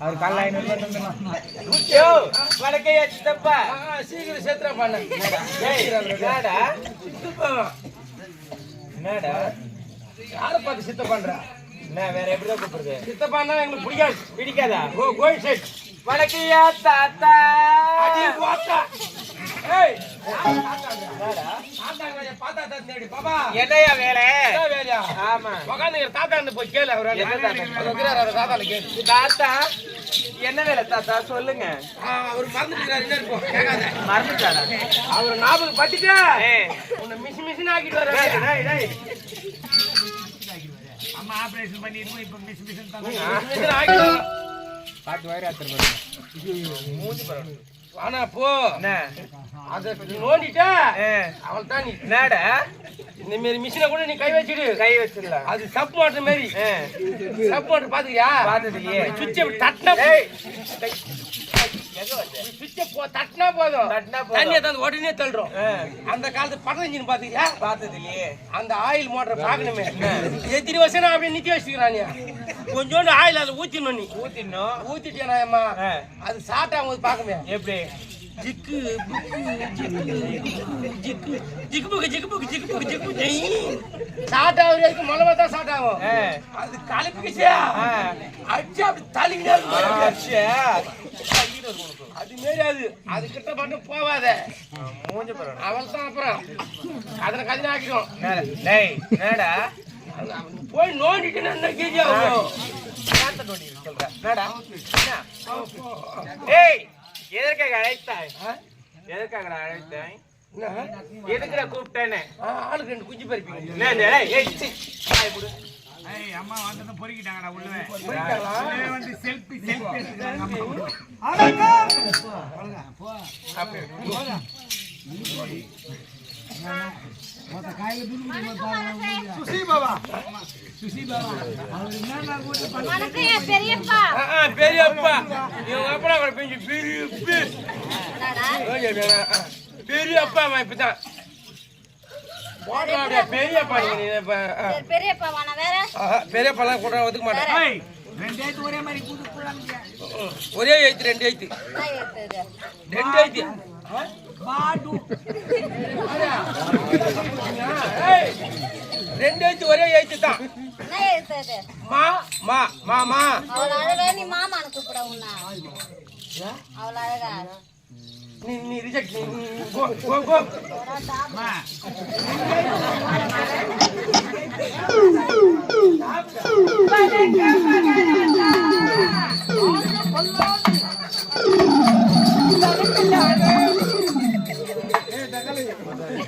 அவர் காலைல ஐநூறு ரூபாய் தந்துடலாம் யோ வடக்கையா சித்தப்பா சீக்கிரம் சேர்த்துறா பண்ண. ஏய், என்னடா? யாரை பார்த்து சித்த பண்றா? என்ன வேற எப்படிதான் கூப்பிடுறது? சித்தப்பான்னா எங்களுக்கு பிடிக்காது. பிடிக்காதா? ஓ கோயில் சைட். வடக்கையா தாத்தா என்னையா வேலை? வேலையா ஆமா. உட்காந்து தாத்தா போய் கேளு அவர் தாத்தா? கேளு. தாத்தா என்ன வேலை தாத்தா? சொல்லுங்க. அவர் மறந்துட்டாரு? அவர் ஞாபகம் ஏய், உன்னை மிஸ் மிஸ்னு ஆக்கிட்டு வர. அம்மா ஆபரேஷன் பண்ணிருக்கோம் இப்ப மிஸ் ஆக்கிட்டு வர பாத்து வயிறு ஆத்திரம் மூஞ்சி பரவாயில்ல. ஆனா போ. அத நோண்டிட்டா அவள் தான் நீ. என்னடா? இந்த மிஷினை கூட நீ கை வச்சிடு. கை வச்சிடலாம். அது சப் மோட்டர் மாதிரி. ஏ, சப் மோட்டர் பாத்துக்கியா? இல்லையே. சுவிட்ச் தட்டினா சுவிட்ச போ தட்டினா போதும். தட்டினா போதும். தான் உடனே தள்ளுறோம். அந்த காலத்து படம் இன்ஜின் பார்த்தது இல்லையே அந்த ஆயில் மோட்டர் பாக்கணுமே எத்தனை வருஷம் நான் அப்படியே நிக்க வச்சுக்கிறான். கொஞ்சோண்டு ஆயில் அதை ஊத்திடணும் நீ. ஊத்தினோம் ஊத்திட்டேனாயம்மா. ஆ. அது சாப்பிட்டா அவங்க பார்க்கமே எப்படி? ஜிக்கு ஜிக்கு ஜிக்கு புக்கு ஜிக்கு புக்கு ஜிக்கு புக்கு ஜிக்கு புக்கு ஜெய் ஸ்டார்ட் ஆகுற வரைக்கும் மொளவா தான் ஸ்டார்ட் ஆகும் அது கலப்பிக்கிச்சா. அடிச்சு அப்படி தள்ளிக்கிட்டே இருக்கும். அது மாரி அது அது கிட்ட மட்டும் போவாத மூஞ்ச பாரு. அவள் தான் அப்புறம் அதனை கதின ஆக்கிடும்? டேய், என்னடா போய் நோண்டிட்டு என்ன கேஜி ஆகும்? என்னடா? என்ன? ஏய், எதற்காக அழைத்தாய்? எதற்காக அழைத்தாய்? என்ன? எதுக்குடா கூப்பிட்டேன்னு? ஆளுக்கு ரெண்டு குஞ்சு பறிப்பீங்க. அம்மா வந்ததும் பொறுக்கிட்டாங்கடா உள்ளவே? உள்ளவே வந்து செல்ஃபி செல்ஃபி ஆ, ஆ, பெரியப்பா இவங்க அப்பா கூட பெஞ்சு பெரிய பீஸ். என்னடா? ஓகே, வேணாம். ஆ, பெரியப்பா அவன் இப்பதான் பெரியப்பா பெரியப்பா பெரியப்பாலாம் கூட ஒதுக்க மாட்டேன் ஒரே எழுத்து ரெண்டு எழுத்து? ரெண்டு எழுத்து பாடு ரெண்டு எழுத்து ஒரே எழுத்து தான். ஏத்துது? மா மா மாமா அவள அழகா நீ மாமான்னு கூப்பிட உன்னை. அவள அழகா? நீ நீ ரிஜெக்ட் நீ கோ கோ கோ அம்மா அம்மா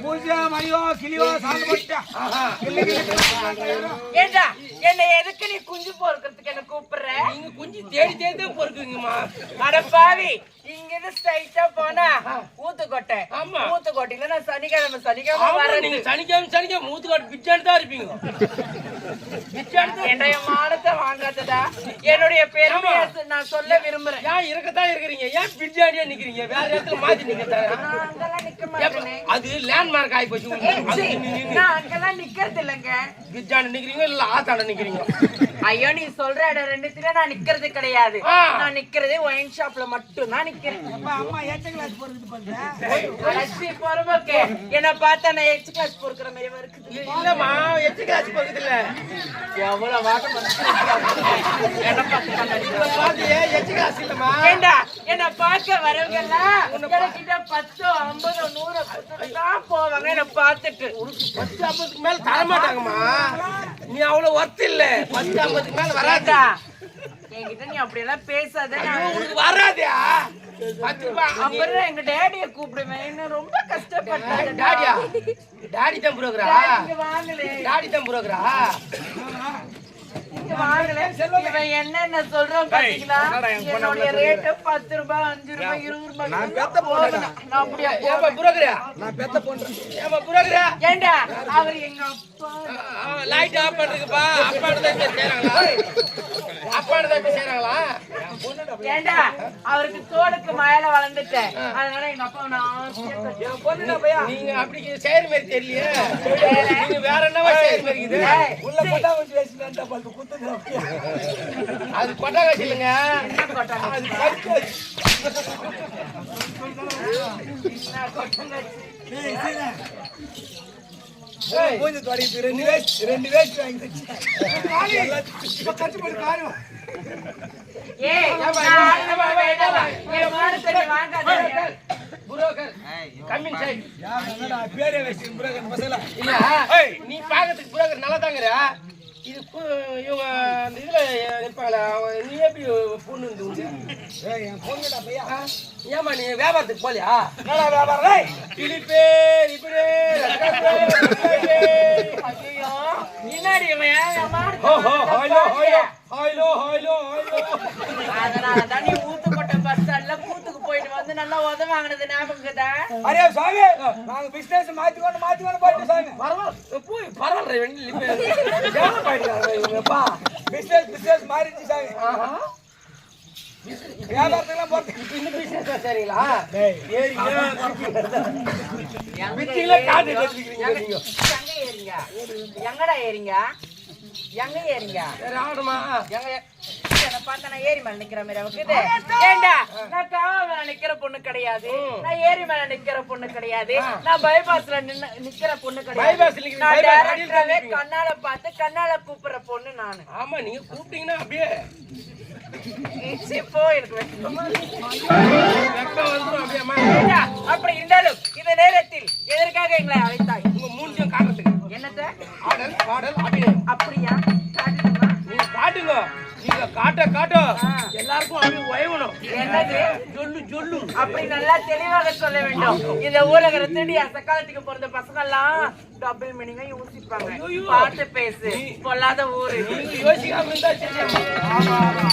பூஜா மரியோ கிளியோ சாந்து போட்டா ஆஹா ஏண்டா என்ன எதுக்கு நீ குஞ்சு பொறுக்கிறதுக்கு என்ன கூப்பிடுற நீங்க குஞ்சு தேடி தேடி தான் பொறுக்குங்கம்மா அட பாவி இங்க இருந்து ஸ்ட்ரைட்டா போனா ஊத்துக்கோட்டை ஆமா. ஊத்துக்கோட்டையில நான் சனிக்கிழமை சனிக்கிழமை நீங்க சனிக்கிழமை சனிக்கிழமை மூத்துக்காட்டு பிச்சாண்டு தான் இருப்பீங்க என்னுடைய மானத்தை வாங்காதடா. என்னுடைய பெருமையை நான் சொல்ல விரும்புறேன். ஏன் இருக்கத்தான் இருக்கிறீங்க? ஏன் பிச்சாண்டியா நிக்கிறீங்க? வேற இடத்துல மாத்தி நிக்க நான் அங்கெல்லாம் நிக்க மாட்டேனே. அது லேண்ட்மார்க் ஆகி போச்சு. நான் அங்கெல்லாம் நிக்கிறது இல்லைங்க. பிச்சாண்டு நிக்கிறீங்க இல்ல ஆத்தாண்ட நிக்கிறீங்க ஐயோ நீ சொல்ற இடம் ரெண்டுத்துல நான் நிக்கிறது கிடையாது. நான் நிக்கிறதே ஒயின் ஷாப்ல மட்டும் தான் நிக்கிறேன். அம்மா கிளாஸ் போறது என்ன பார்த்தா நான் எச்சு கிளாஸ் பொறுக்கிற மாதிரி இருக்குது இல்ல- இல்லம்மா எச்சு காசு பக்கத்துல எவ்வளவு வாட்டம் என்ன பார்க்க வரவங்க எல்லாம் எனக்கிட்ட பத்து ஐம்பது நூறு தான் போவாங்க. என்ன பார்த்துட்டு. பத்து ஐம்பதுக்கு மேல தர மாட்டாங்கம்மா நீ அவ்வளவு ஒர்த் இல்ல. பத்து ஐம்பதுக்கு மேல வராதா. என்கிட்ட நீ அப்படி எல்லாம் பேசாத உனக்கு வராதா. பத்து ரூபாய் அப்புறம் எங்க டேடிய கூப்பிடுவேன் ரொம்ப கஷ்டப்பட்டாரு டாடியா? டாடி. தான் புரோக்கரா? டாடி தான் புரோக்கரா? என்னென்ன சொல்றான் பாத்தீங்களா? என்னுடைய ரேட்டு பத்து ரூபாய் அஞ்சு ரூபாய் இருபது ரூபாய். போகணும். நான் அப்படியா ஏமா புரோக்கரா? நான் பெத்த பொண்ணு. ஏமா ஏண்டா? அவர் எங்க அப்பா. லைட் ஆஃப் அப்பாடு தான் இப்ப செய்றாங்களா? அப்பாடு தான் இப்ப செய்றாங்களா? ஏண்டா? அவருக்கு தோலுக்கு மேல வளர்ந்துட்டேன். அதனால எங்க அப்பா நான் என் பொண்ணு பையா? நீங்க அப்படி செய்யற மாதிரி தெரியலையே. நீங்க வேற என்னவா செய்யற மாதிரி இருக்குது? உள்ள போட்டா அப்படியே. அது கொட்டாகாசி இல்லைங்க? அது ரெண்டு வேஸ்ட் ரெண்டு வேஸ்ட் வாங்கி வச்சு இப்ப கட்டு போட்டு காரி வா. ஏய், நான் அடுத்த வாரம் வேண்டாமா? என் மானத்தை நீ வாங்காத. புரோக்கர் கம்மிங் சைடு யார் என்னடா பேரே வச்சு புரோக்கர் பசங்களா இல்ல நீ பாக்கிறதுக்கு புரோக்கர் நல்லா தாங்கிற இது இவங்க அந்த இதுல அவங்க நீ எப்படி பொண்ணு இருந்து உண்டு? என் பொண்ணுடா பையா ஆ? ஏம்மா நீ வியாபாரத்துக்கு போலியா என்னடா வியாபாரம் கிளிப்பே இப்படி ஹோ, ஹாய்லோ, ஹாய்லோ? ஹாய்லோ, ஹாய்லோ, ஹாய்லோ. அதனாலதான் நீ வாங்கினது ஞாபகம்? அரே சாமி நாங்க பிசினஸ் மாத்தி கொண்டு மாத்தி கொண்டு போயிட்டு சாமி பரவாயில்ல, போய் பரவாயில்ல, டெவலப் ஆயிடுறாங்க இவங்கப்பா. பிசினஸ் பிசினஸ் மாறிடுச்சு சாமி ஆஹா. வியாபாரத்துக்குலாம் போறது இப்ப இந்த business தான் சரிங்களா? டேய் ஏறிங்க, எங்க ஏறிங்க? எங்க ஏறிங்க? பார்த்தா நான் ஏரி மேல நிக்கிற மாதிரி இருக்குது ஏண்டா? நான் காவல் மேல நிக்கிற பொண்ணு கிடையாது. நான் ஏரி மேல நிக்கிற பொண்ணு கிடையாது. நான் பைபாஸ்ல நிக்கிற பொண்ணு கிடையாது. நான் டேரக்டாவே. கண்ணால பார்த்து கண்ணால கூப்பிடுற பொண்ணு நானு. ஆமா நீங்க கூப்பிட்டீங்கன்னா அப்படியே. போ எனக்கு அப்படி இருந்தாலும் இந்த நேரத்தில் எதற்காக எங்களை அழைத்தாய்? என்னது? சொல்லு சொல்லு அப்படி நல்லா தெளிவாக சொல்ல வேண்டும். இந்த ஊரக திருடி சக்காலத்துக்கு பிறந்த பசங்க எல்லாம் டபுள் மீனிங்கா யோசிப்பாங்க. பார்த்து பேசு. பொல்லாத ஊரு. யோசிக்காம இருந்தா சரி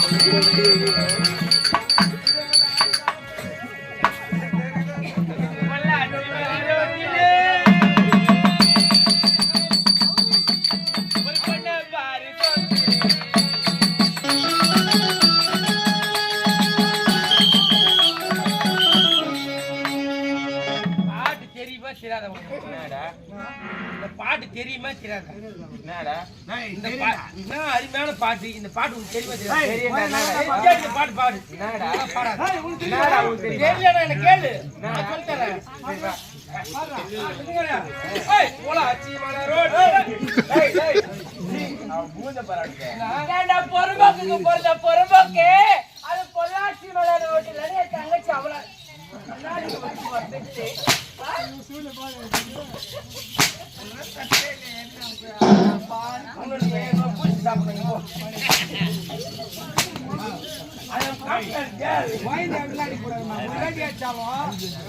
தெரியுமா தெரியாதா? டேய் இந்த என்ன அருமையான பாட்டு. இந்த பாட்டு உனக்கு தெரியுமா தெரியாதா? என்னடா? இந்த பாட்டு பாடு. நான் பாடாத. தெரியலடா, எனக்கு கேளு. நான் சொல்லித்தரேன். ஏய், பொள்ளாச்சி மலை ரோடு. ஏய், ஏய். அது பொள்ளாச்சி மலை ரோட்டில் என் தங்கச்சி வந்து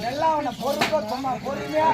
எல்லாம் பொறுப்பா சும்மா பொறுமையா